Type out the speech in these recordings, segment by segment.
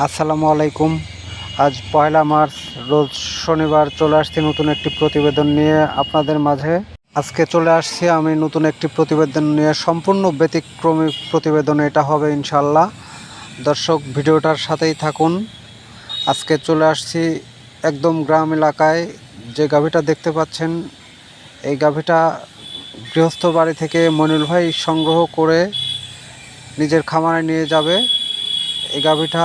আসসালামু আলাইকুম। আজ পয়লা মার্চ, রোজ শনিবার চলে আসছি নতুন একটি প্রতিবেদন নিয়ে আপনাদের মাঝে। আজকে চলে আসছি আমি নতুন একটি প্রতিবেদন নিয়ে। সম্পূর্ণ ব্যতিক্রমী প্রতিবেদন এটা হবে ইনশাল্লাহ দর্শক, ভিডিওটার সাথেই থাকুন। আজকে চলে আসছি একদম গ্রাম এলাকায়। যে গাভীটা দেখতে পাচ্ছেন, এই গাভীটা গৃহস্থ বাড়ি থেকে মনির ভাই সংগ্রহ করে নিজের খামারে নিয়ে যাবে। এই গাভীটা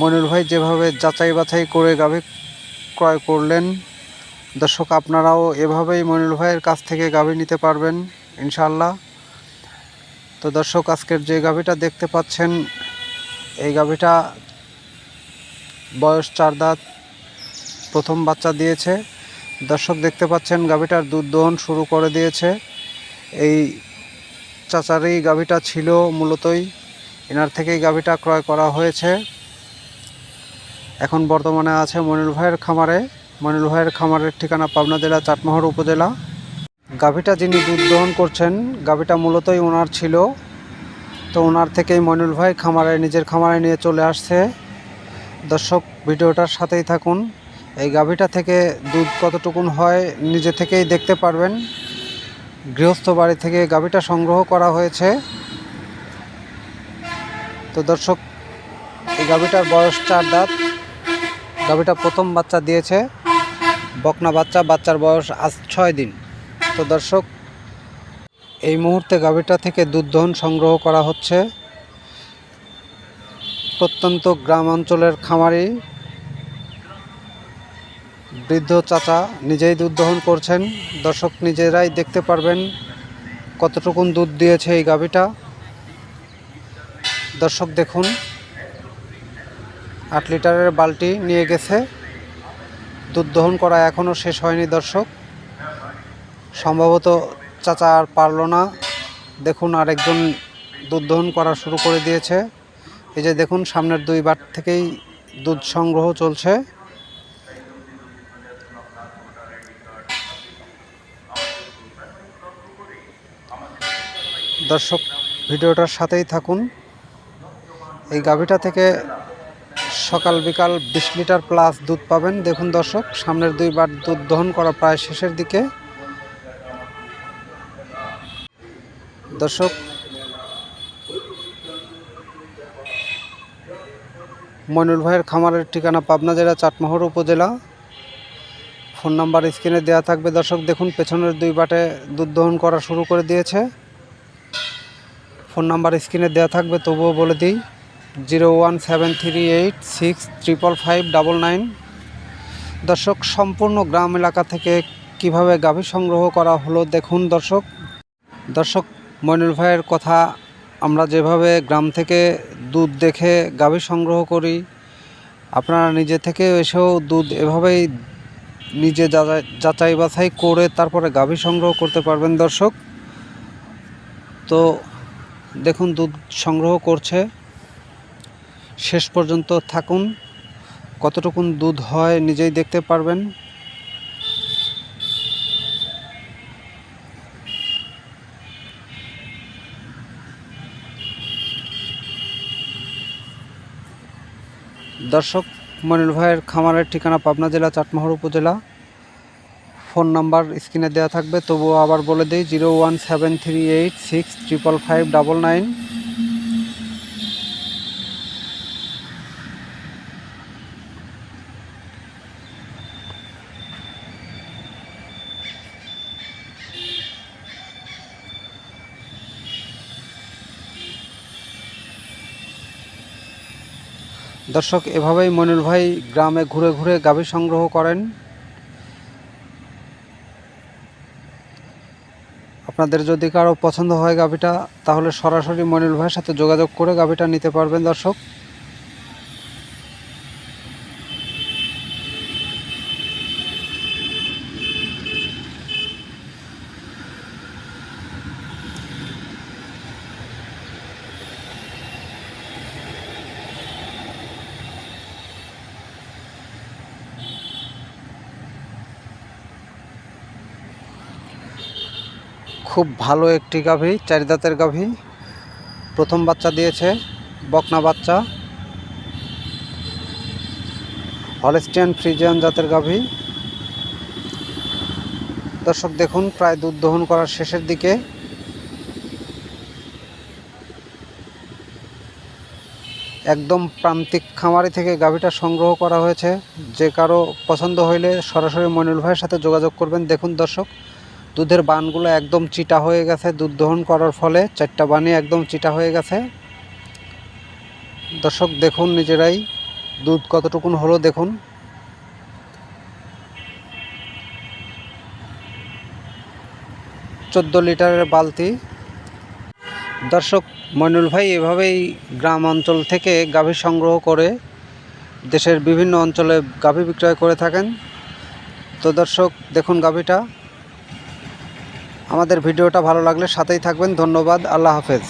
মনির ভাই যেভাবে যাচাই বাছাই করে গাভী ক্রয় করলেন, দর্শক আপনারাও এভাবেই মনির ভাইয়ের কাছ থেকে গাভী নিতে পারবেন ইনশাল্লাহ তো দর্শক, আজকের যে গাভীটা দেখতে পাচ্ছেন, এই গাভীটা বয়স চার দাঁত, প্রথম বাচ্চা দিয়েছে। দর্শক, দেখতে পাচ্ছেন গাভীটার দুধ দহন শুরু করে দিয়েছে। এই চাচারই গাভীটা ছিল মূলতই, এনার থেকেই গাভীটা ক্রয় করা হয়েছে। এখন বর্তমানে আছে মনির ভাইয়ের খামারে। মনির ভাইয়ের খামারের ঠিকানা পাবনা জেলা, চাটমোহর উপজেলা। গাভীটা যিনি দুধ দহন করছেন, গাভীটা মূলতই ওনার ছিল। তো ওনার থেকেই মনির ভাই খামারে, নিজের খামারে নিয়ে চলে আসছে। দর্শক, ভিডিওটার সাথেই থাকুন। এই গাভীটা থেকে দুধ কতটুকুন হয়, নিজে থেকেই দেখতে পারবেন। গৃহস্থ বাড়ি থেকে গাভীটা সংগ্রহ করা হয়েছে। তো দর্শক, এই গাভীটার বয়স চার দাঁত। গাভীটা প্রথম বাচ্চা দিয়েছে। বকনা বাচ্চা, বাচ্চার বয়স আজ ছয় দিন। তো দর্শক, এই মুহূর্তে গাভীটা থেকে দুধ দহন সংগ্রহ করা হচ্ছে। প্রত্যন্ত গ্রাম অঞ্চলের খামারি বৃদ্ধ চাচা নিজেই দুধ দহন করছেন। দর্শক নিজেরাই দেখতে পারবেন কতটুকুন দুধ দিয়েছে এই গাভীটা। দর্শক দেখুন। আট লিটারের বালতি নিয়ে গেছে। দুধ দহন করা এখনও শেষ হয়নি দর্শক। সম্ভবত চাচা আর পারল না। দেখুন আরেকজন দুধ দহন করা শুরু করে দিয়েছে। এই যে দেখুন, সামনের দুই বার থেকেই দুধ সংগ্রহ চলছে। দর্শক, ভিডিওটার সাথেই থাকুন। এই গাভীটা থেকে সকাল বিকাল বিশ লিটার প্লাস দুধ পাবেন। দেখুন দর্শক, সামনের দুইবার দুধ দহন করা প্রায় শেষের দিকে। দর্শক মইনুল ভাইয়ের খামারের ঠিকানা পাবনা জেলা, চাটমোহর উপজেলা। ফোন নাম্বার স্ক্রিনে দেওয়া থাকবে। দর্শক, দেখুন, পেছনের দুই বাটে দুধ দহন করা শুরু করে দিয়েছে। ফোন নাম্বার স্ক্রিনে দেওয়া থাকবে, তবুও বলে দিই। Zero one seven three eight six triple five double nine. দর্শক, সম্পূর্ণ গ্রাম এলাকা থেকে কীভাবে গাভী সংগ্রহ করা হলো দেখুন দর্শক। দর্শক মইনুল ভাইয়ের কথা আমরা যেভাবে গ্রাম থেকে দুধ দেখে গাভী সংগ্রহ করি, আপনারা নিজে থেকে এসেও দুধ এভাবেই নিজে যাচাই- যাচাই বাছাই করে তারপরে গাভী সংগ্রহ করতে পারবেন দর্শক। তো দেখুন দুধ সংগ্রহ করছে। শেষ পর্যন্ত থাকুন। কতটুকুন দুধ হয় নিজেই দেখতে পারবেন। দর্শক, মনির ভাইয়ের খামারের ঠিকানা পাবনা জেলা, চাটমোহর উপজেলা। ফোন নাম্বার স্ক্রিনে দেওয়া থাকবে, তবুও আবার বলে দিই, zero one seven three eight six triple five double nine. দর্শক, এভাবেই মনির ভাই গ্রামে ঘুরে ঘুরে গাভী সংগ্রহ করেন। আপনাদের যদি কারও পছন্দ হয় গাভীটা, তাহলে সরাসরি মনির ভাইয়ের সাথে যোগাযোগ করে গাভীটা নিতে পারবেন দর্শক। খুব ভালো একটি গাভী, চারি দাঁতের গাভী। প্রথম বাচ্চা দিয়েছে, বকনা বাচ্চা। হলস্টিয়ান ফ্রিজিয়ান জাতের গাভী। দর্শক দেখুন, প্রায় দুধ দহন করার শেষের দিকে। একদম প্রান্তিক খামারি থেকে গাভীটা সংগ্রহ করা হয়েছে। যে কারও পছন্দ হইলে সরাসরি মইনুল ভাইয়ের সাথে যোগাযোগ করবেন। দেখুন দর্শক দুধের বানগুলো একদম চিটা হয়ে গেছে দুধ দহন করার ফলে, চারটা বানি একদম চিটা হয়ে গেছে। দর্শক, দেখুন নিজেরাই দুধ কতটুকুন হলো, দেখুন। চোদ্দ লিটারের বালতি। দর্শক, মইনুল ভাই এভাবেই গ্রাম অঞ্চল থেকে গাভী সংগ্রহ করে দেশের বিভিন্ন অঞ্চলে গাভী বিক্রয় করে থাকেন। তো দর্শক, দেখুন গাভীটা। আমাদের ভিডিওটা ভালো লাগলে সাথেই থাকবেন। ধন্যবাদ। আল্লাহ হাফেজ।